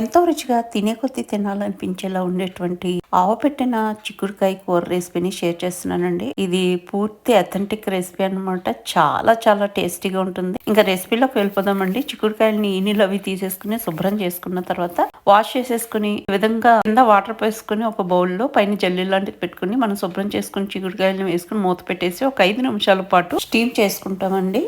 ఎంతో రుచిగా తినే కొద్దీ తినాలనిపించేలా ఉండేటువంటి ఆవ పెట్టిన చిక్కుడుకాయ కూర రెసిపీని షేర్ చేస్తున్నానండి. ఇది పూర్తి అథెంటిక్ రెసిపీ అన్నమాట. చాలా చాలా టేస్టీగా ఉంటుంది. ఇంకా రెసిపీలోకి వెళ్ళిపోదామండి. చిక్కుడుకాయలని ఈనీలు అవి తీసేసుకుని శుభ్రం చేసుకున్న తర్వాత వాష్ చేసేసుకుని ఈ విధంగా కింద వాటర్ పోసుకుని ఒక బౌల్లో పైన జల్లి లాంటిది పెట్టుకుని మనం శుభ్రం చేసుకుని చిక్కుడుకాయలను వేసుకుని మూత పెట్టేసి ఒక ఐదు నిమిషాల పాటు స్టీమ్ చేసుకుంటామండి.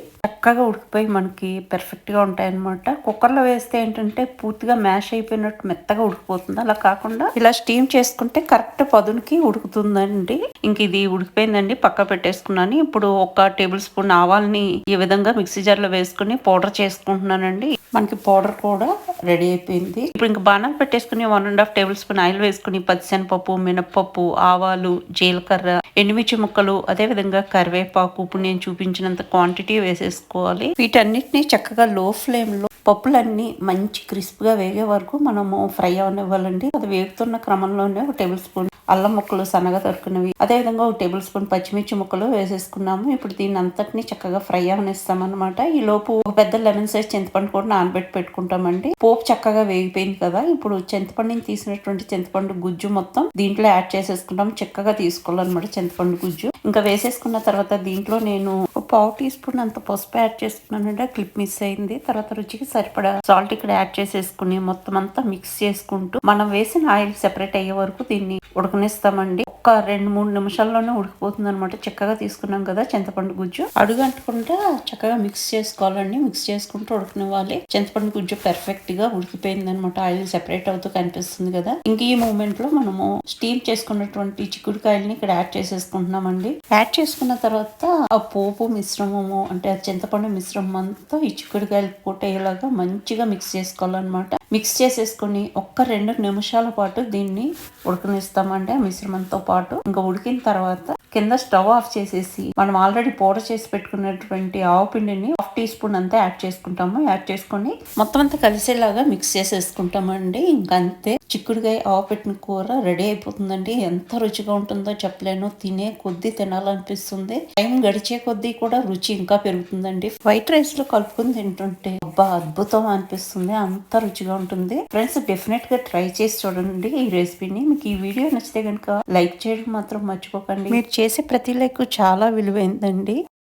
చక్కగా ఉడికిపోయి మనకి పెర్ఫెక్ట్గా ఉంటాయి కుక్కర్లో వేస్తే ఏంటంటే పూర్తిగా మ్యాష్ అయిపోయినట్టు మెత్తగా ఉడికిపోతుంది. అలా కాకుండా ఇలా స్టీమ్ చేసుకుంటే కరెక్ట్ పదునికి ఉడుకుతుందండి. ఇంక ఇది ఉడికిపోయిందండి. పక్క పెట్టేసుకున్నాను. ఇప్పుడు ఒక టేబుల్ స్పూన్ ఆవాల్ని ఈ విధంగా మిక్సీ జార్లో వేసుకుని పౌడర్ చేసుకుంటున్నానండి. మనకి పౌడర్ కూడా రెడీ అయిపోయింది. ఇప్పుడు ఇంకా బాణాలు పెట్టేసుకుని one and half tablespoon oil వేసుకుని పచ్చిశనపప్పు మినప్పప్పు ఆవాలు జీలకర్ర ఎండుమిర్చి ముక్కలు అదే విధంగా కరివేపాకు. ఇప్పుడు నేను చూపించినంత క్వాంటిటీ పెట్టుకోవాలి వీటన్నిటిని చక్కగా లో ఫ్లేమ్లో పప్పులన్నీ మంచి క్రిస్ప్గా వేగే వరకు మనము ఫ్రై అవనివ్వాలండి. అది వేగుతున్న క్రమంలోనే ఒక టేబుల్ స్పూన్ అల్లం ముక్కలు సన్నగా తరుకున్నవి అదే విధంగా ఒక టేబుల్ స్పూన్ పచ్చిమిర్చి ముక్కలు వేసేసుకున్నాము. ఇప్పుడు దీని అంతటిని చక్కగా ఫ్రై అవనిస్తామన్నమాట. ఈ లోపు ఒక పెద్ద లెమన్ సైజ్ చింతపండు కూడా నానబెట్టి పెట్టుకుంటామండి. పోపు చక్కగా వేగిపోయింది కదా. ఇప్పుడు చింతపండుని తీసినటువంటి చింతపండు గుజ్జు మొత్తం దీంట్లో యాడ్ చేసేసుకుంటాం. చక్కగా తీసుకోవాలన్నమాట చింతపండు గుజ్జు. ఇంకా వేసేసుకున్న తర్వాత దీంట్లో నేను పావు టీ స్పూన్ అంత పసుపు యాడ్ చేసుకున్నానంటే క్లిప్ మిస్ అయింది. తర్వాత రుచికి సరిపడా సాల్ట్ ఇక్కడ యాడ్ చేసేసుకుని మొత్తం అంతా మిక్స్ చేసుకుంటూ మనం వేసిన ఆయిల్ సెపరేట్ అయ్యే వరకు దీన్ని ఉడకనిస్తామండి. ఒక్క రెండు మూడు నిమిషాల్లోనే ఉడికిపోతుంది అనమాట చక్కగా తీసుకున్నాం కదా చింతపండు గుజ్జు. అడుగు అంటకుండా చక్కగా మిక్స్ చేసుకోవాలండి. మిక్స్ చేసుకుంటూ ఉడకనివ్వాలి. చింతపండు గుజ్జు పెర్ఫెక్ట్గా ఉడికిపోయింది అనమాట ఆయిల్ సెపరేట్ అవుతూ కనిపిస్తుంది కదా. ఇంక ఈ మూమెంట్లో మనము స్టీమ్ చేసుకున్నటువంటి చిక్కుడుకాయలని ఇక్కడ యాడ్ చేసేసుకుంటున్నామండి. యాడ్ చేసుకున్న తర్వాత ఆ పోపు మిశ్రమము అంటే ఆ చింతపండు మిశ్రమం అంతా ఈ చిక్కుడుకాయలు పూటయ్యేలాగా మంచిగా మిక్స్ చేసుకోవాలన్నమాట. మిక్స్ చేసేసుకుని ఒక్క రెండు నిమిషాల పాటు దీన్ని ఉడకనిస్తామండి ఆ మిశ్రమంతో పాటు. ఇంకా ఉడికిన తర్వాత కింద స్టవ్ ఆఫ్ చేసేసి మనం ఆల్రెడీ పౌడర్ చేసి పెట్టుకున్నటువంటి ఆవు పిండిని హాఫ్ టీ స్పూన్ అంతా యాడ్ చేసుకుంటాము. యాడ్ చేసుకొని మొత్తం అంతా కలిసేలాగా మిక్స్ చేసేసుకుంటామండి. ఇంకంతే అంతే. చిక్కుడుకాయ ఆవు పెట్టిన కూర రెడీ అయిపోతుందండి. ఎంత రుచిగా ఉంటుందో చెప్పలేను. తినే కొద్దీ తినాలనిపిస్తుంది. టైం గడిచే కొద్దీ కూడా రుచి ఇంకా పెరుగుతుందండి. వైట్ రైస్లో కలుపుకుని తింటుంటే అబ్బా అద్భుతం అనిపిస్తుంది. అంత రుచిగా ఉంటుంది ఫ్రెండ్స్ డెఫినెట్గా ట్రై చేసి చూడండి ఈ రెసిపీని మీకు ఈ వీడియో నచ్చితే కనుక లైక్ చేయడం మాత్రం మర్చిపోకండి. మీరు చేసే ప్రతి లైక్ చాలా విలువైందండి.